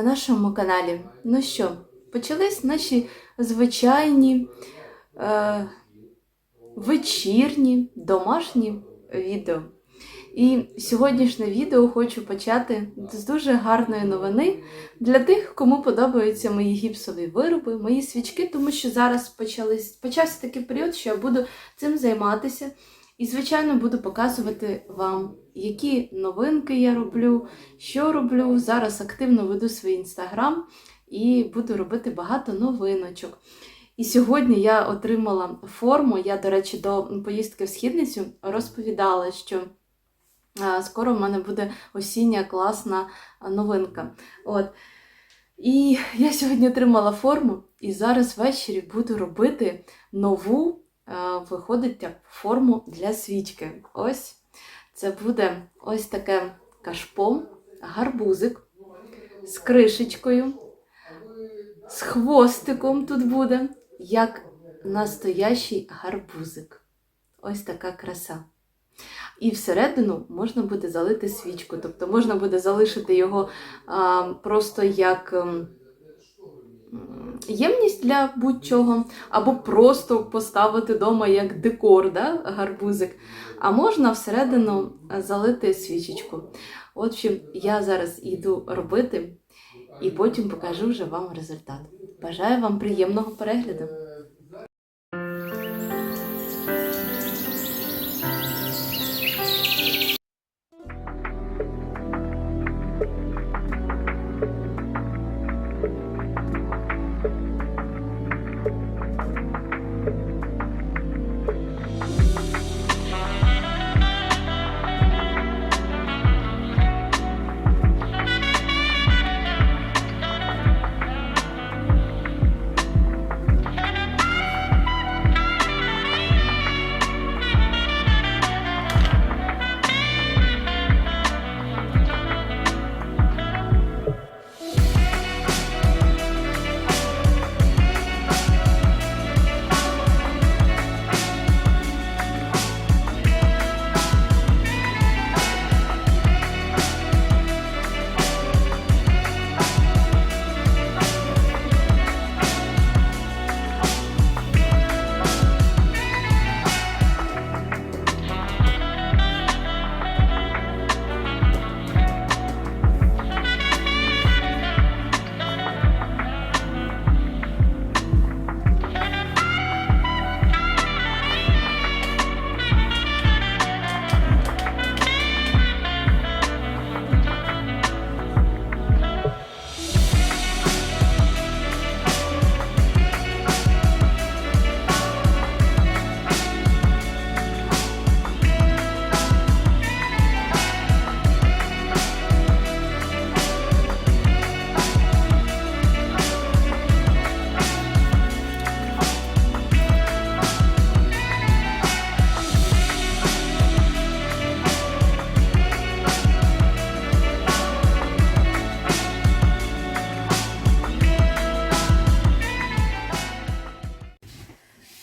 На нашому каналі. Ну що, почались наші звичайні е, вечірні домашні відео. І сьогоднішнє відео хочу почати з дуже гарної новини для тих, кому подобаються мої гіпсові вироби, мої свічки, тому що зараз почались, почався такий період, що я буду цим займатися. І, звичайно, буду показувати вам, які новинки я роблю, що роблю. Зараз активно веду свій інстаграм і буду робити багато новиночок. І сьогодні я отримала форму. Я, до речі, до поїздки в східницю розповідала, що скоро в мене буде осіння класна новинка. От. І я сьогодні отримала форму, і зараз ввечері буду робити нову виходить як форму для свічки. Ось це буде ось таке кашпо, гарбузик з кришечкою, з хвостиком тут буде, як настоящий гарбузик. Ось така краса. І всередину можна буде залити свічку, тобто можна буде залишити його а, просто як. Ємність для будь-чого, або просто поставити вдома як декор, да, гарбузик. А можна всередину залити свічечку. В общем, я зараз йду робити і потім покажу вже вам результат. Бажаю вам приємного перегляду!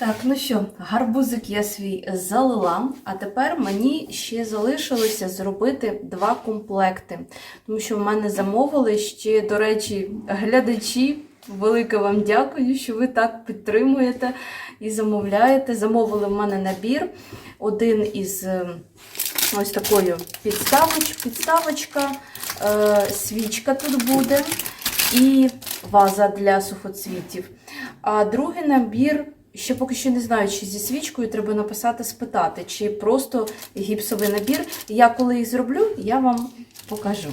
Так, ну що, гарбузик я свій залила, а тепер мені ще залишилося зробити два комплекти. Тому що в мене замовили ще, до речі, глядачі. Велике вам дякую, що ви так підтримуєте і замовляєте. Замовили в мене набір. Один із е, ось такою підставоч, підставочка, е, свічка тут буде і ваза для сухоцвітів. А другий набір. Ще поки що не знаю, чи зі свічкою треба написати, спитати, чи просто гіпсовий набір. Я коли їх зроблю, я вам покажу.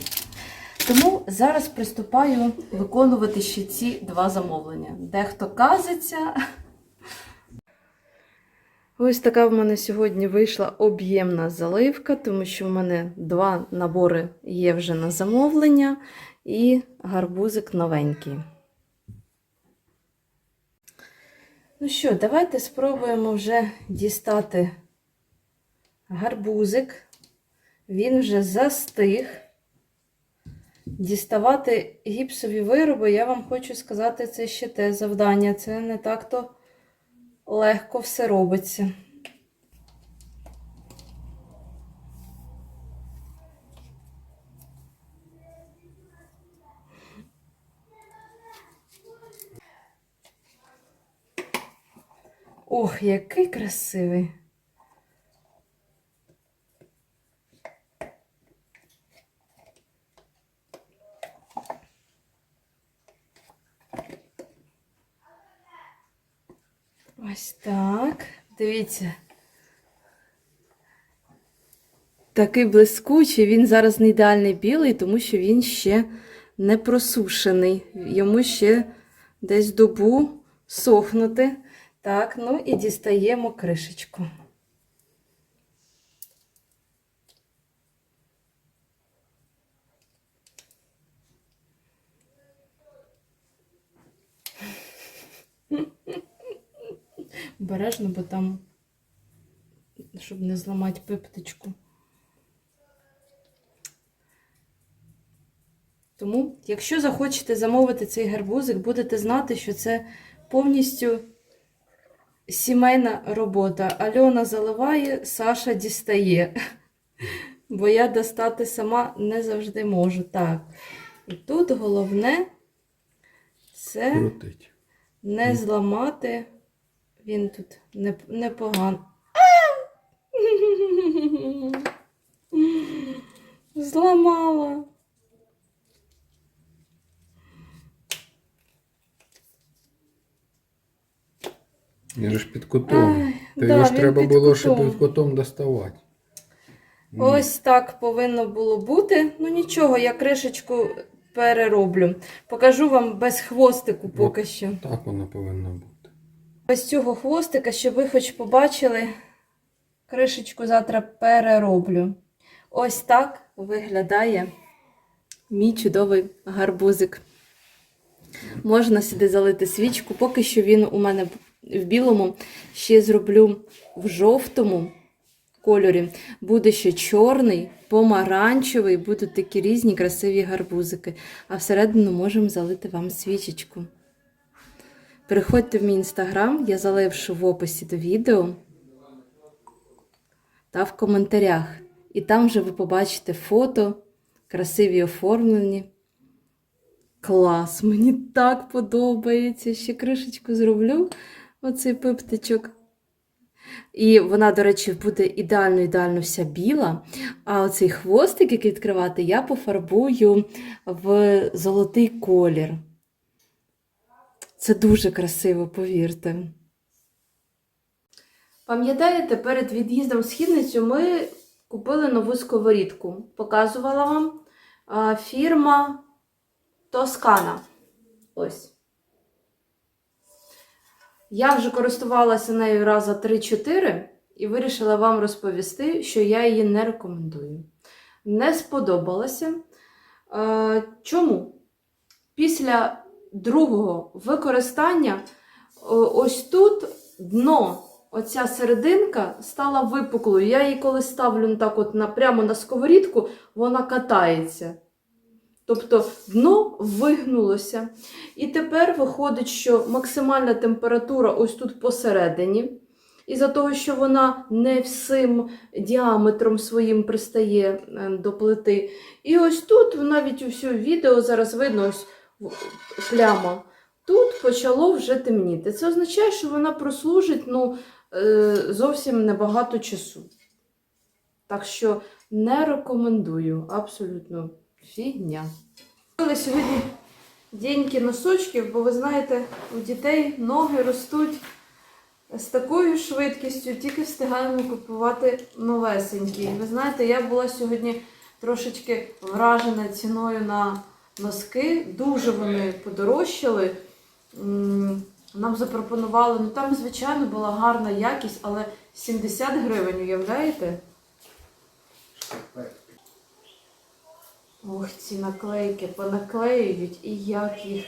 Тому зараз приступаю виконувати ще ці два замовлення. Дехто казиться. Ось така в мене сьогодні вийшла об'ємна заливка, тому що в мене два набори є вже на замовлення, і гарбузик новенький. Ну що, давайте спробуємо вже дістати гарбузик. Він вже застиг. Діставати гіпсові вироби, я вам хочу сказати, це ще те завдання. Це не так-то легко все робиться. Ох, який красивий. Ось так. Дивіться. Такий блискучий, він зараз не ідеальний білий, тому що він ще не просушений. Йому ще десь добу сохнути. Так, ну і дістаємо кришечку. Обережно, бо там, щоб не зламати пиптичку. Тому, якщо захочете замовити цей гарбузик, будете знати, що це повністю сімейна робота. Альона заливає, Саша дістає. Бо я достати сама не завжди можу. Так. І тут головне це Крутить. не зламати. Він тут не- непогано. Зламала. Він же ж під кутом. Ай, Та да, його ж він треба під було кутом. під кутом доставати. Ось так повинно було бути. Ну нічого, я кришечку перероблю. Покажу вам без хвостику поки що. Так воно повинно бути. Без цього хвостика, щоб ви хоч побачили, кришечку завтра перероблю. Ось так виглядає мій чудовий гарбузик. Можна сюди залити свічку, поки що він у мене в білому. Ще зроблю в жовтому кольорі. Буде ще чорний, помаранчевий, будуть такі різні красиві гарбузики. А всередину можемо залити вам свічечку. Переходьте в мій інстаграм, я залишу в описі до відео та в коментарях. І там вже ви побачите фото, красиві оформлені. Клас! Мені так подобається. Ще кришечку зроблю оцей пиптичок. І вона, до речі, буде ідеально-ідеально вся біла. А оцей хвостик, який відкривати, я пофарбую в золотий колір. Це дуже красиво, повірте. Пам'ятаєте, перед від'їздом в східницю ми купили нову сковорідку. Показувала вам фірма Тоскана. Ось. Я вже користувалася нею раза 3-4 і вирішила вам розповісти, що я її не рекомендую. Не сподобалося. Е, Чому? Після другого використання о- ось тут дно, оця серединка стала випуклою. Я її коли ставлю ну, так от прямо на сковорідку, вона катається. Тобто дно вигнулося. І тепер виходить, що максимальна температура ось тут посередині. Із-за того, що вона не всім діаметром своїм пристає е, до плити. І ось тут, навіть у всьому відео зараз видно ось пляма. Тут почало вже темніти. Це означає, що вона прослужить ну, е, зовсім небагато часу. Так що не рекомендую абсолютно фігня. Купили сьогодні деньки носочків, бо ви знаєте, у дітей ноги ростуть з такою швидкістю, тільки встигаємо купувати новесенькі. Ви знаєте, я була сьогодні трошечки вражена ціною на носки. Дуже вони подорожчали. Нам запропонували, ну там, звичайно, була гарна якість, але 70 гривень, уявляєте? Ох, ці наклейки понаклеюють і як їх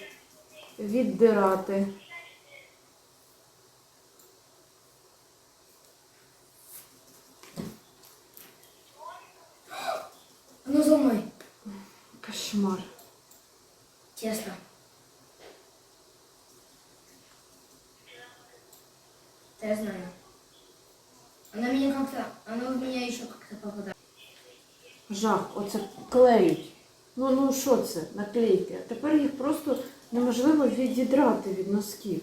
віддирати. Ну, зломай. Кошмар. Тесно. Да, я знаю. Она меня как-то... Она в меня еще как-то попадает. Жах, оце клеють. Ну ну що це, наклейки? А тепер їх просто неможливо відідрати від носків.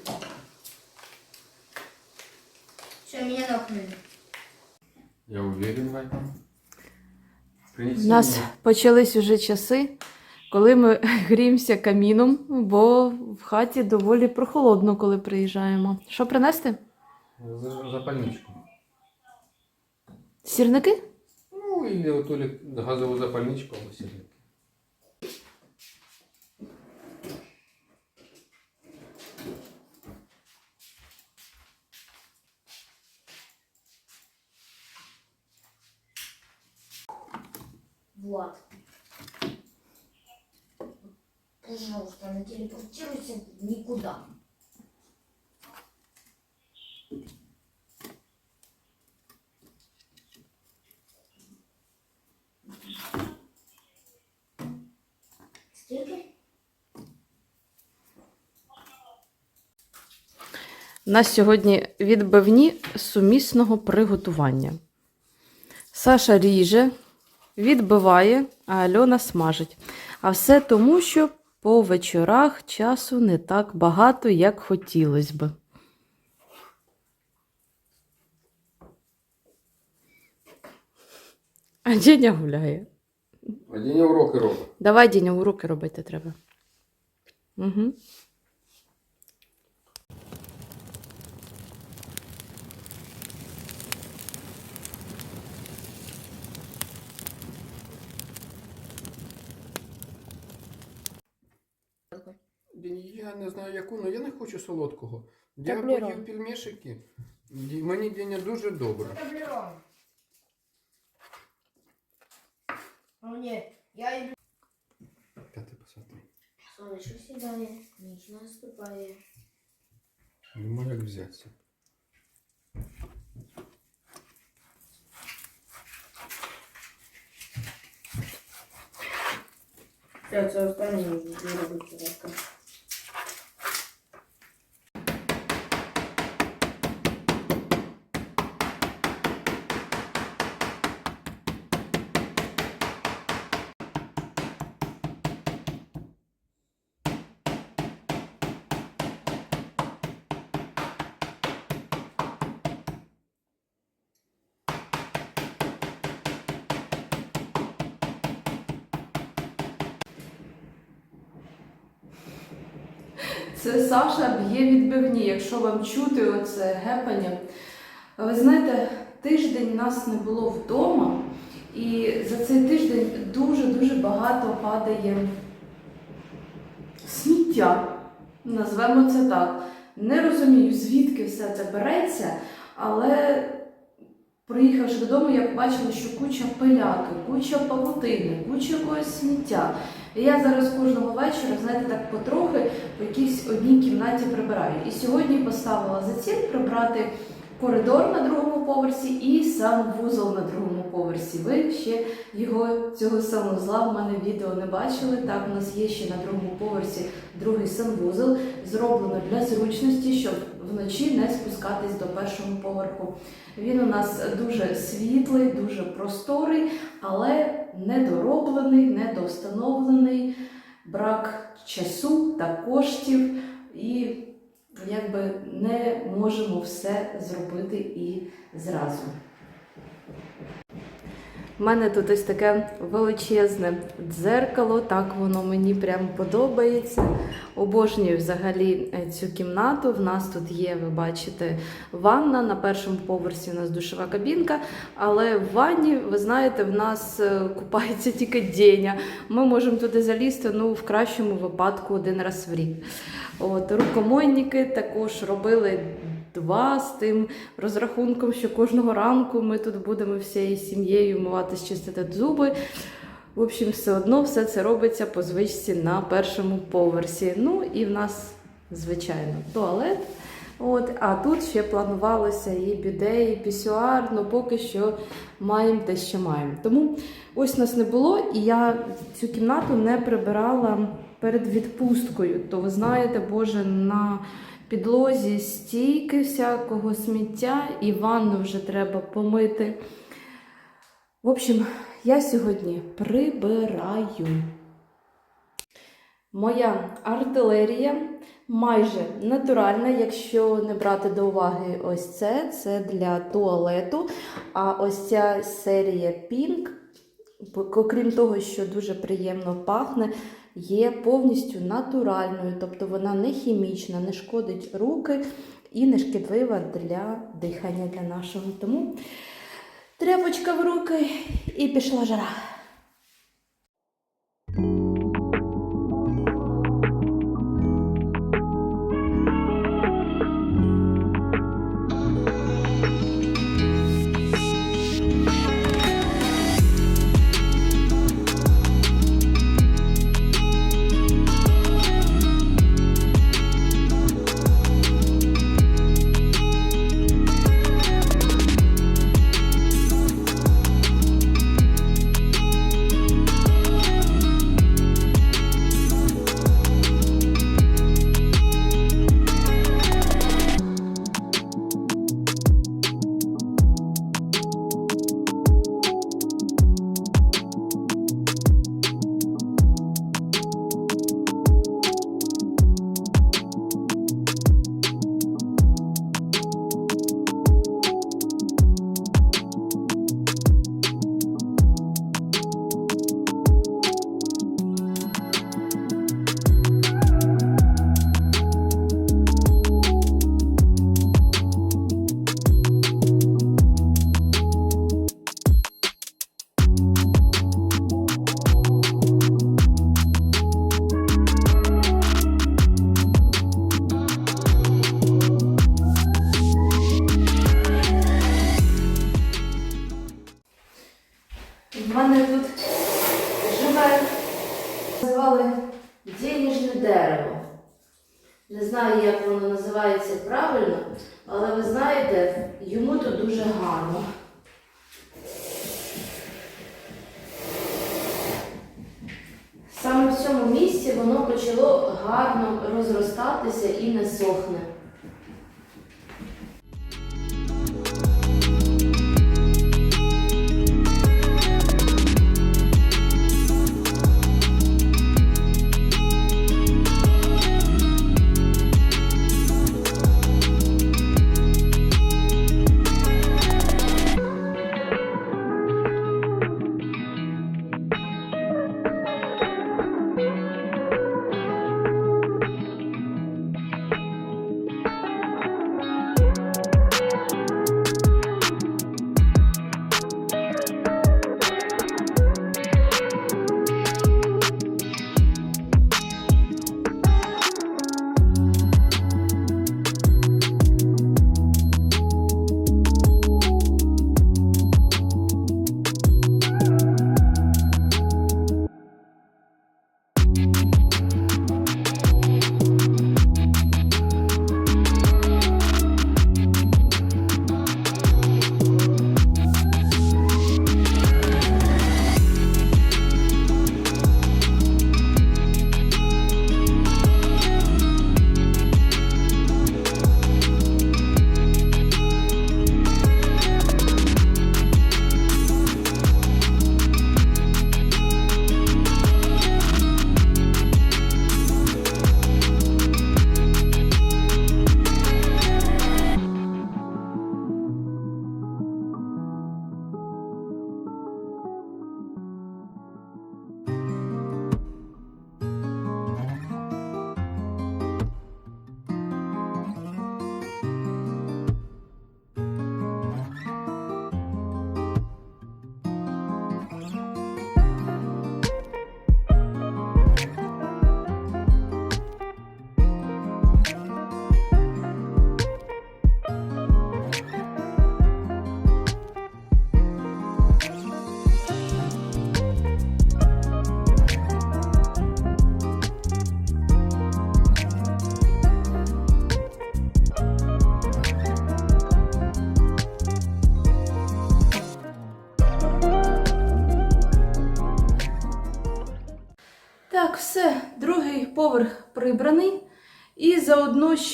на меня нахнули. Я уверен в этом. У нас почались уже часи, коли ми гріємося каміном, бо в хаті доволі прохолодно, коли приїжджаємо. Що принести? За- запальничку. Сірники? Ну, или вот газовую запальничку, або сірники. Влад. Пожалуйста, не телепортируйся никуда. Нас сьогодні відбивні сумісного приготування. Саша ріже, відбиває, а Альона смажить. А все тому, що по вечорах часу не так багато, як хотілося би. А Діня гуляє. А день уроки робить. Давай, Діня, уроки робити треба. Угу. Я не знаю яку, але я не хочу солодкого. Я Таблерон. поїв пельмешики. Мені Деня дуже добре. Таблерон. Ну не, я иду. П'ятий посадний. Сонечко сідає, ніч наступає. Нема як взятися. Все, це останнє не робити Це Саша б'є відбивні, якщо вам чути оце гепання. Ви знаєте, тиждень нас не було вдома, і за цей тиждень дуже-дуже багато падає сміття. Назвемо це так. Не розумію, звідки все це береться, але приїхавши додому, я побачила, що куча пиляки, куча павутини, куча якогось сміття. І я зараз кожного вечора, знаєте, так потрохи по якійсь одній кімнаті прибираю. І сьогодні поставила за ціль прибрати коридор на другому поверсі і сам вузол на другому поверсі. Ви ще його цього санвузла в мене відео не бачили. Так, у нас є ще на другому поверсі другий санвузол, зроблено для зручності, щоб вночі не спускатись до першого поверху. Він у нас дуже світлий, дуже просторий, але недороблений, недостановлений, брак часу та коштів, і якби не можемо все зробити і зразу. У мене тут ось таке величезне дзеркало, так воно мені прям подобається. Обожнюю взагалі е, цю кімнату. В нас тут є, ви бачите, ванна. На першому поверсі у нас душова кабінка, але в ванні, ви знаєте, в нас е, купається тільки Деня. Ми можемо туди залізти ну, в кращому випадку один раз в рік. От, рукомойники також робили два з тим розрахунком, що кожного ранку ми тут будемо всією сім'єю миватись, чистити зуби. В общем, все одно все це робиться по звичці на першому поверсі. Ну і в нас, звичайно, туалет. От, а тут ще планувалося і біде, і пісюар, ну поки що маємо те, що маємо. Тому ось нас не було, і я цю кімнату не прибирала перед відпусткою. То ви знаєте, Боже, на підлозі стійки всякого сміття, і ванну вже треба помити. В общем, я сьогодні прибираю. Моя артилерія майже натуральна, якщо не брати до уваги ось це, це для туалету. А ось ця серія Pink, окрім того, що дуже приємно пахне, є повністю натуральною, тобто вона не хімічна, не шкодить руки і не шкідлива для дихання для нашого. Тому тряпочка в руки і пішла жара.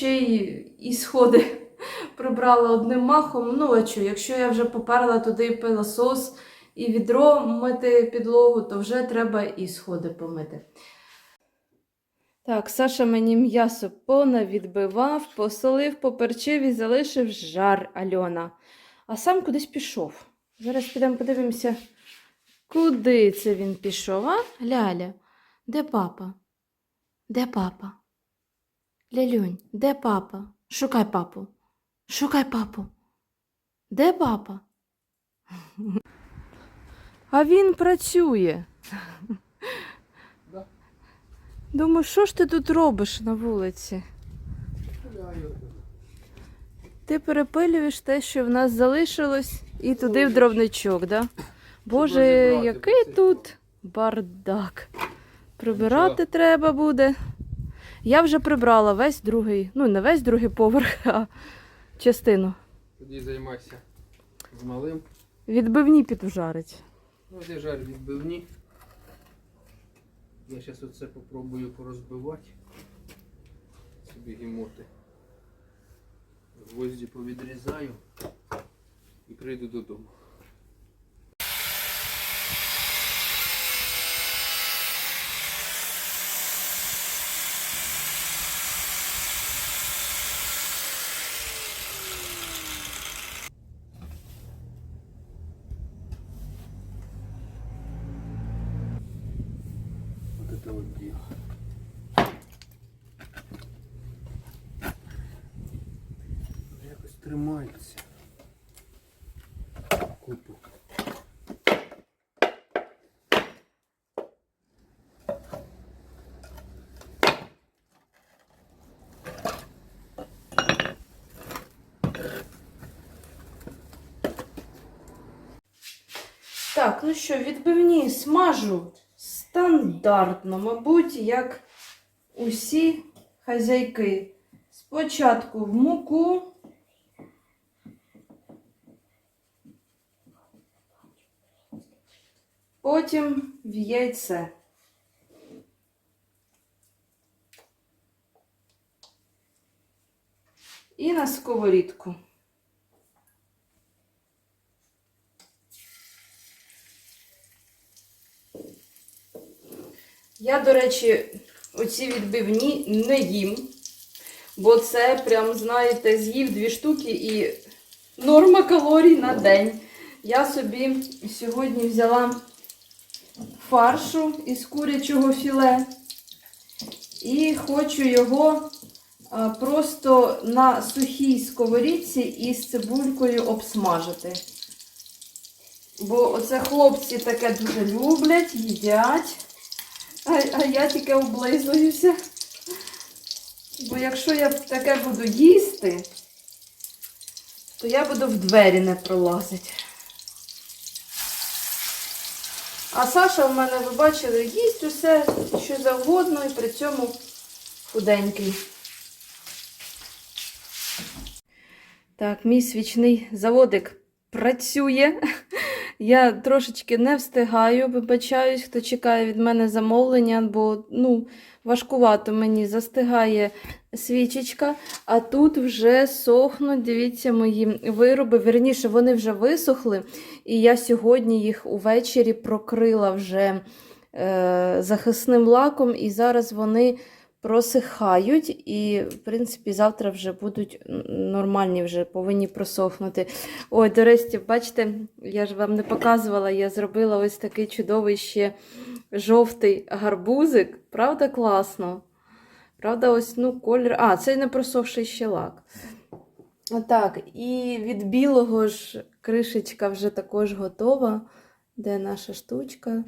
ще й, і сходи прибрала одним махом. Ну, а чу, якщо я вже поперла туди пилосос і відро мити підлогу, то вже треба і сходи помити. Так, Саша мені м'ясо понавідбивав, посолив, поперчив і залишив жар Альона. А сам кудись пішов. Зараз підемо подивимося, куди це він пішов, а? Ляля, де папа? Де папа? Лялюнь, де папа? Шукай папу. Шукай папу. Де папа? А він працює. Да. Думаю, що ж ти тут робиш на вулиці? Ти перепилюєш те, що в нас залишилось, і туди в дровничок, да? Боже, який тут бардак. Прибирати треба буде. Я вже прибрала весь другий, ну не весь другий поверх, а частину. Тоді займайся з малим. Відбивні піджарить. Ну, де жаль відбивні. Я зараз оце попробую порозбивати. Собі гімоти. Гвозді повідрізаю і прийду додому. Так, ну що, відбивні смажу стандартно, мабуть, як усі хазяйки. Спочатку в муку. Потім в яйце. І на сковорідку. Я, до речі, оці відбивні не їм, бо це прям, знаєте, з'їв дві штуки і норма калорій на день. Я собі сьогодні взяла фаршу із курячого філе і хочу його просто на сухій сковорідці із цибулькою обсмажити. Бо оце хлопці таке дуже люблять, їдять. А, а я тільки облизуюся. Бо якщо я таке буду їсти, то я буду в двері не пролазити. А Саша в мене, ви бачили, їсть усе, що завгодно, і при цьому худенький. Так, мій свічний заводик працює. Я трошечки не встигаю, вибачаюсь, хто чекає від мене замовлення, бо ну, важкувато мені застигає свічечка, а тут вже сохнуть, дивіться, мої вироби. Верніше, вони вже висохли, і я сьогодні їх увечері прокрила вже е, захисним лаком, і зараз вони просихають, і, в принципі, завтра вже будуть нормальні, вже повинні просохнути. Ой, до речі, бачите, я ж вам не показувала, я зробила ось такий чудовий ще жовтий гарбузик. Правда, класно? Правда, ось ну, колір. А, це не просохший ще лак. Так, і від білого ж кришечка вже також готова. Де наша штучка?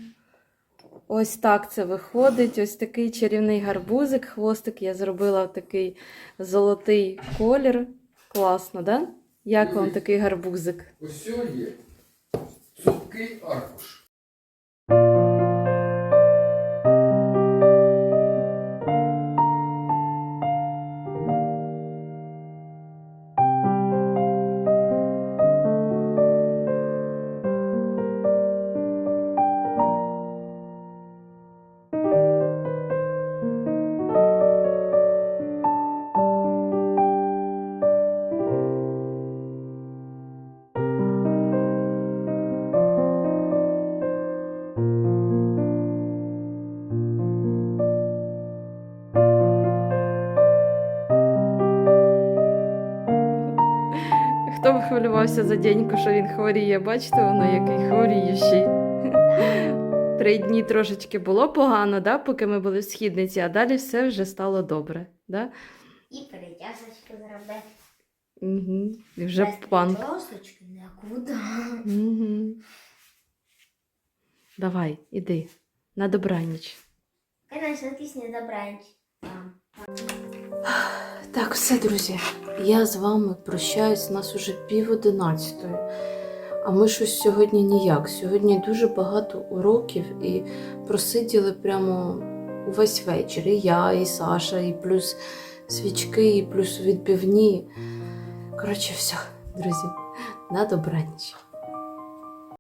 Ось так це виходить. Ось такий чарівний гарбузик. Хвостик я зробила такий золотий колір. Класно, да? Як вам такий гарбузик? Ось є цупкий аркуш. Хвилювався за Деньку, що він хворіє. Бачите, воно який хворіючий. Три дні трошечки було погано, да, поки ми були в східниці, а далі все вже стало добре. Да? І перетяжечку зробити. Угу. І вже Без пан. причосочки нікуди. Угу. Давай, іди. На добраніч. Конечно, пісня добранч. Там. Так, все, друзі. Я з вами прощаюсь. Нас уже пів одинадцятої. А ми щось сьогодні ніяк. Сьогодні дуже багато уроків і просиділи прямо увесь вечір. І я, і Саша, і плюс свічки, і плюс відбивні. Коротше, все, друзі, на добраніч.